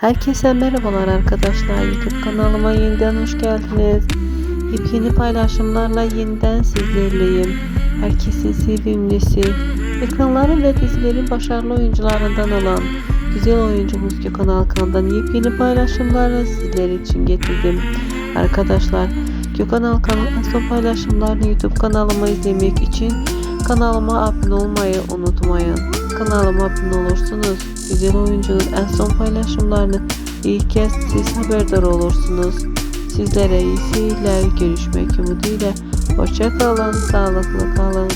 Herkese merhabalar arkadaşlar. YouTube kanalıma yeniden hoş geldiniz. Yepyeni paylaşımlarla yeniden sizlerleyim. Herkesin sevimlisi, ekranların ve dizilerin başarılı oyuncularından olan güzel oyuncumuz Gökhan Alkan'dan yepyeni paylaşımlarla sizler için getirdim. Arkadaşlar Gökhan Alkan'ın son paylaşımlarını YouTube kanalıma izlemek için kanalıma abone olmayı unutmayın. Kanalıma abone olursunuz. Güzel oyuncunun en son paylaşımlarını ilk kez siz haberdar olursunuz. Sizlere iyi seyirler, görüşmek umuduyla. Hoşça kalın, sağlıklı kalın.